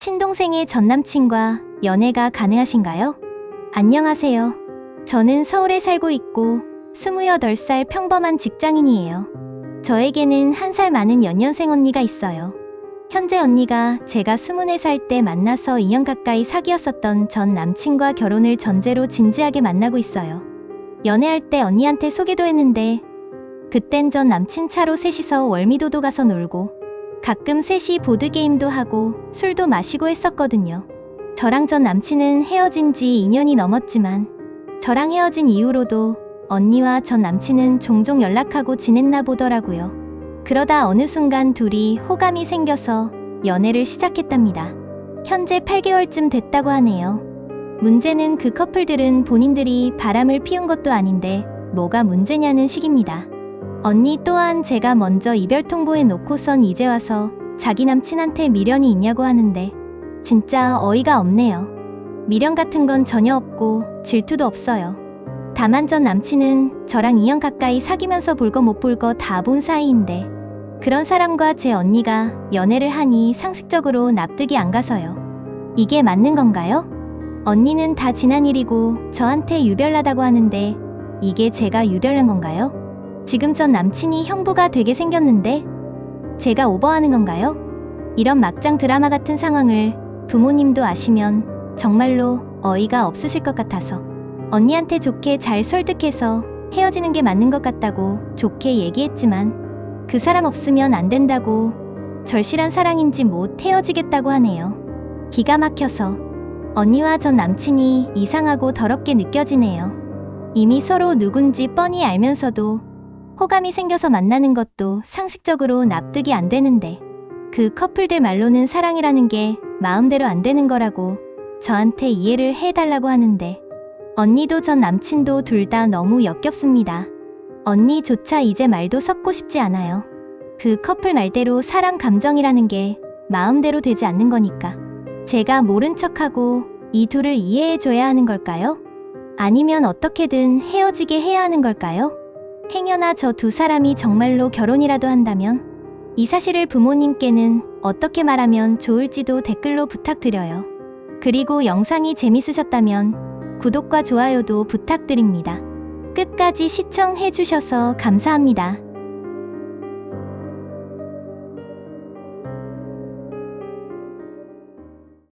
친동생의 전남친과 연애가 가능하신가요? 안녕하세요. 저는 서울에 살고 있고 28살 평범한 직장인이에요. 저에게는 한 살 많은 연년생 언니가 있어요. 현재 언니가 제가 24살 때 만나서 2년 가까이 사귀었었던 전 남친과 결혼을 전제로 진지하게 만나고 있어요. 연애할 때 언니한테 소개도 했는데 그땐 전 남친 차로 셋이서 월미도도 가서 놀고 가끔 셋이 보드게임도 하고 술도 마시고 했었거든요. 저랑 전 남친은 헤어진 지 2년이 넘었지만 저랑 헤어진 이후로도 언니와 전 남친은 종종 연락하고 지냈나 보더라고요. 그러다 어느 순간 둘이 호감이 생겨서 연애를 시작했답니다. 현재 8개월쯤 됐다고 하네요. 문제는 그 커플들은 본인들이 바람을 피운 것도 아닌데 뭐가 문제냐는 식입니다. 언니 또한 제가 먼저 이별 통보해 놓고선 이제 와서 자기 남친한테 미련이 있냐고 하는데 진짜 어이가 없네요. 미련 같은 건 전혀 없고 질투도 없어요. 다만 전 남친은 저랑 2년 가까이 사귀면서 볼 거 못 볼 거 다 본 사이인데 그런 사람과 제 언니가 연애를 하니 상식적으로 납득이 안 가서요. 이게 맞는 건가요? 언니는 다 지난 일이고 저한테 유별나다고 하는데 이게 제가 유별난 건가요? 지금 전 남친이 형부가 되게 생겼는데 제가 오버하는 건가요? 이런 막장 드라마 같은 상황을 부모님도 아시면 정말로 어이가 없으실 것 같아서 언니한테 좋게 잘 설득해서 헤어지는 게 맞는 것 같다고 좋게 얘기했지만 그 사람 없으면 안 된다고 절실한 사랑인지 못 헤어지겠다고 하네요. 기가 막혀서 언니와 전 남친이 이상하고 더럽게 느껴지네요. 이미 서로 누군지 뻔히 알면서도 호감이 생겨서 만나는 것도 상식적으로 납득이 안 되는데 그 커플들 말로는 사랑이라는 게 마음대로 안 되는 거라고 저한테 이해를 해달라고 하는데 언니도 전 남친도 둘 다 너무 역겹습니다. 언니조차 이제 말도 섞고 싶지 않아요. 그 커플 말대로 사람 감정이라는 게 마음대로 되지 않는 거니까. 제가 모른 척하고 이 둘을 이해해줘야 하는 걸까요? 아니면 어떻게든 헤어지게 해야 하는 걸까요? 행여나 저 두 사람이 정말로 결혼이라도 한다면 이 사실을 부모님께는 어떻게 말하면 좋을지도 댓글로 부탁드려요. 그리고 영상이 재밌으셨다면 구독과 좋아요도 부탁드립니다. 끝까지 시청해주셔서 감사합니다.